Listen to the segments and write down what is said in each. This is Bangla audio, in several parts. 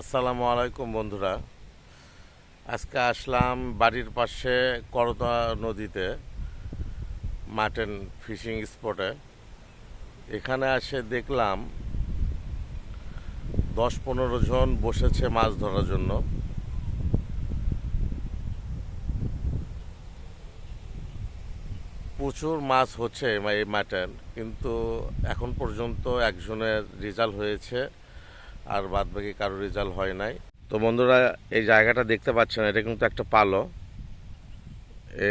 আসসালামু আলাইকুম বন্ধুরা। আজকে আসলাম বাড়ির পাশে করতা নদীতে মাটেন ফিশিং স্পটে। এখানে এসে দেখলাম দশ পনেরো জন বসেছে মাছ ধরার জন্য। প্রচুর মাছ হচ্ছে এই মাটেন কিন্তু এখন পর্যন্ত একজনের রেজাল্ট হয়েছে আর বাদ বাকি কারও রেজাল্ট হয় নাই। তো বন্ধুরা, এই জায়গাটা দেখতে পাচ্ছেন, এটা কিন্তু একটা পালো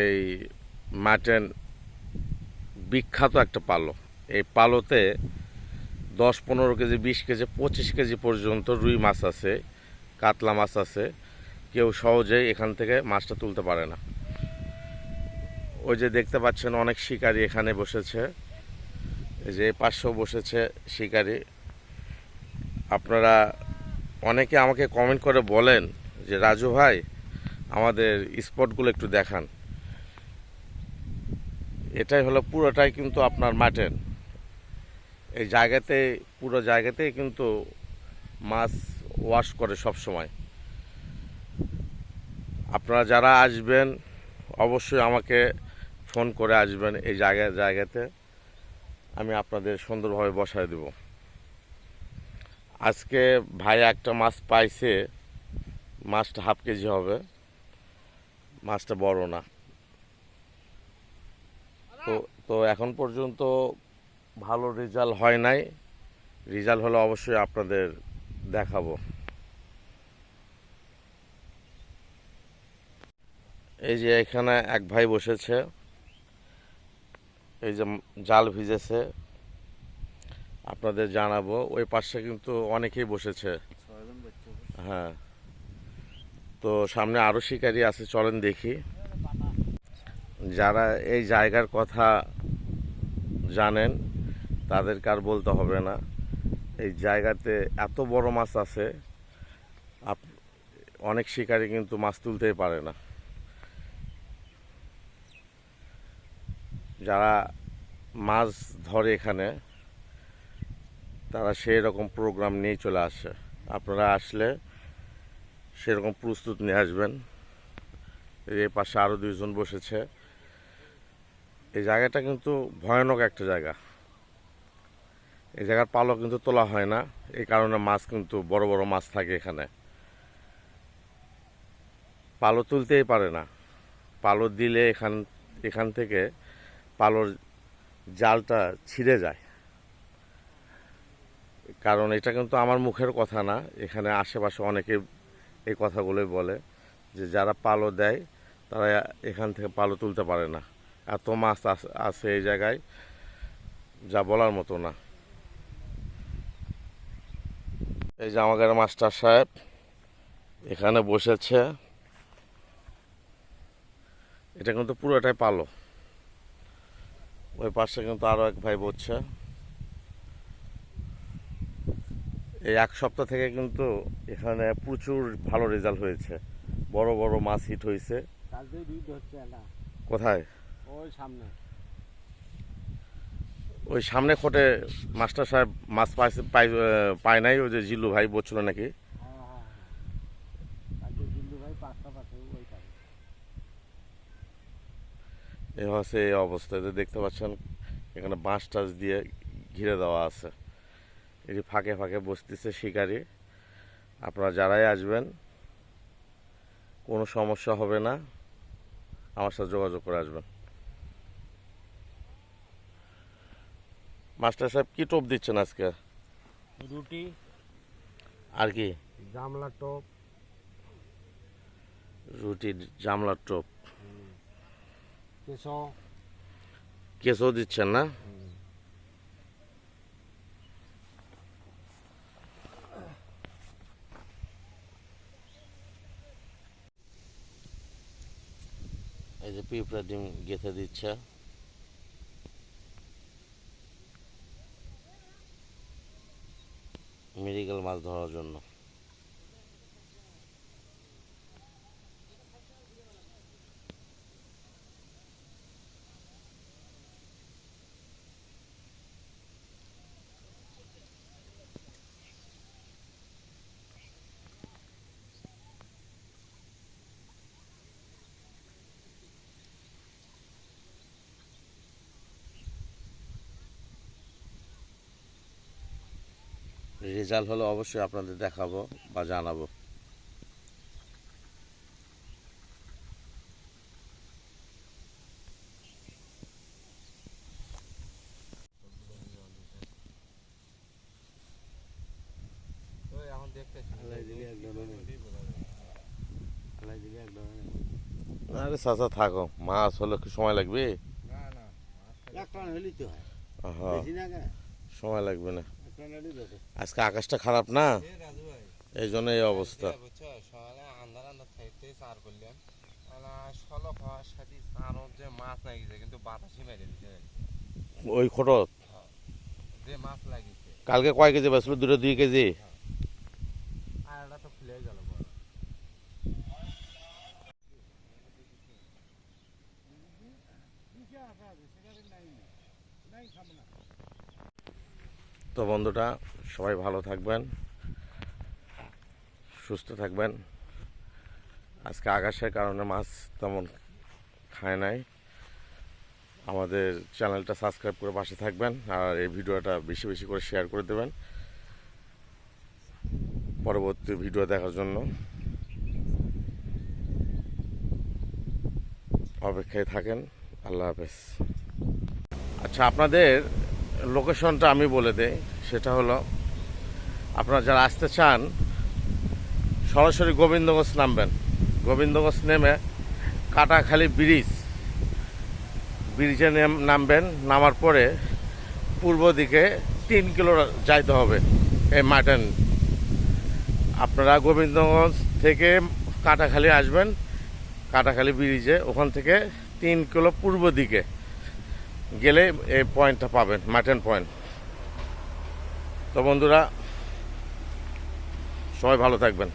এই মাটন বিখ্যাত একটা পালো এই পালোতে দশ, পনেরো কেজি, বিশ কেজি, পঁচিশ কেজি পর্যন্ত রুই মাছ আছে, কাতলা মাছ আছে। কেউ সহজেই এখান থেকে মাছটা তুলতে পারে না। ওই যে দেখতে পাচ্ছেন, অনেক শিকারি এখানে বসেছে। যে পাশেও বসেছে শিকারি। আপনারা অনেকে আমাকে কমেন্ট করে বলেন যে, রাজু ভাই, আমাদের স্পটগুলো একটু দেখান। এটাই হলো পুরোটাই কিন্তু আপনার মাটেন এই জায়গাতে, পুরো জায়গাতেই কিন্তু মাছ ওয়াশ করে সব সময় আপনারা যারা আসবেন, অবশ্যই আমাকে ফোন করে আসবেন এই জায়গা, জায়গাতে। আমি আপনাদের সুন্দরভাবে বসায় দেবো। আজকে ভাই একটা মাছ পাইছে। মাছটা হাফ কেজি হবে। মাছটা বড় না। তো তো এখন পর্যন্ত ভালো রেজাল্ট হয় নাই। রেজাল্ট হলে অবশ্যই আপনাদের দেখাবো। এই যে এখানে এক ভাই বসেছে। এই যে জাল ভিজেছে। আপনাদের জানাব। ওই পাশে কিন্তু অনেকেই বসেছে। হ্যাঁ। তো সামনে আরও শিকারি আছে, চলেন দেখি। যারা এই জায়গার কথা জানেন, তাদেরকে আর বলতে হবে না। এই জায়গাতে এত বড় মাছ আছে, আপ, অনেক শিকারি কিন্তু মাছ তুলতেই পারে না। যারা মাছ ধরে এখানে তারা সেই রকম প্রোগ্রাম নিয়ে চলে আসে। আপনারা আসলে সেরকম প্রস্তুত নিয়ে আসবেন। এই পাশে আরও দুইজন বসেছে। এই জায়গাটা কিন্তু ভয়ানক একটা জায়গা। এই জায়গার পালও কিন্তু তোলা হয় না। এই কারণে মাছ কিন্তু বড় বড় মাছ থাকে এখানে। পালো তুলতেই পারে না। পালো দিলে এখান এখান থেকে পালোর জালটা ছিঁড়ে যায়। কারণ এটা কিন্তু আমার মুখের কথা না। এখানে আশেপাশে অনেকে এই কথাগুলোই বলে যে যারা পালো দেয়, তারা এখান থেকে পালো তুলতে পারে না। এত মাছ আছে এই জায়গায়, যা বলার মতো না। এই যে আমাদের মাস্টার সাহেব এখানে বসেছে। এটা কিন্তু পুরোটাই পালো ওই পাশে কিন্তু আরও এক ভাই বসছে। এই এক সপ্তাহ থেকে কিন্তু এখানে প্রচুর ভালো রেজাল্ট হয়েছে। বড় বড় মাছ হিট হয়েছে। কোথায়? ওই সামনে। ওই সামনে খোটে মাস্টার সাহেব মাছ পাই পায় নাই ওই যে জিল্লু ভাই বলছিল নাকি? হ্যাঁ হ্যাঁ হ্যাঁ। এই হচ্ছে এই অবস্থায় দেখতে পাচ্ছেন এখানে বাঁশ টাস দিয়ে ঘিরে দেওয়া আছে। এটি ফাঁকে ফাঁকে বসতেছে শিকারি আপনারা যারাই আসবেন কোনো সমস্যা হবে না আমার সাথে যোগাযোগ করে আসবেন। মাস্টার সাহেব কি টোপ দিচ্ছেন আজকে? রুটি আর কি? জামলা টোপ। রুটি জামলার টোপ। কেশো। কেসও দিচ্ছেন না? এই যে পিঁপড়া ডিম গেঁথে দিচ্ছে। মেডিকেল মাছ ধরার জন্য। রেজাল্ট হলে অবশ্যই আপনাদের দেখাবো বা জানাব। আরে চাচা থাকো। মাছ হলে কি সময় লাগবে? না না এক টন হলেই তো বেশি না কেন? সময় লাগবে না। আজকে আকাশটা খারাপ না? এই জন্য এই অবস্থা। ওই লাগিয়েছে কালকে কয় কেজি বেসলো দুটো দুই কেজি? তো বন্ধুটা, সবাই ভালো থাকবেন, সুস্থ থাকবেন। আজকে আকাশের কারণে মাছ তেমন খায় নাই। আমাদের চ্যানেলটা সাবস্ক্রাইব করে পাশে থাকবেন আর এই ভিডিওটা বেশি বেশি করে শেয়ার করে দেবেন। পরবর্তী ভিডিও দেখার জন্য অপেক্ষায় থাকেন। আল্লাহ হাফেজ। আচ্ছা আপনাদের লোকেশনটা আমি বলে দেই, সেটা হলো, আপনারা যারা আসতে চান, সরাসরি গোবিন্দগঞ্জ নামবেন। গোবিন্দগঞ্জ নেমে কাটাখালি ব্রিজ, ব্রিজে নেম- নামবেন, নামার পরে পূর্ব দিকে তিন কিলো যাইতে হবে এই মাটন আপনারা গোবিন্দগঞ্জ থেকে কাটাখালি আসবেন, কাটাখালি ব্রিজে, ওখান থেকে তিন কিলো পূর্ব দিকে। গেলে এই পয়েন্টটা পাবেন মাটন পয়েন্ট তো বন্ধুরা সবাই ভালো থাকবেন।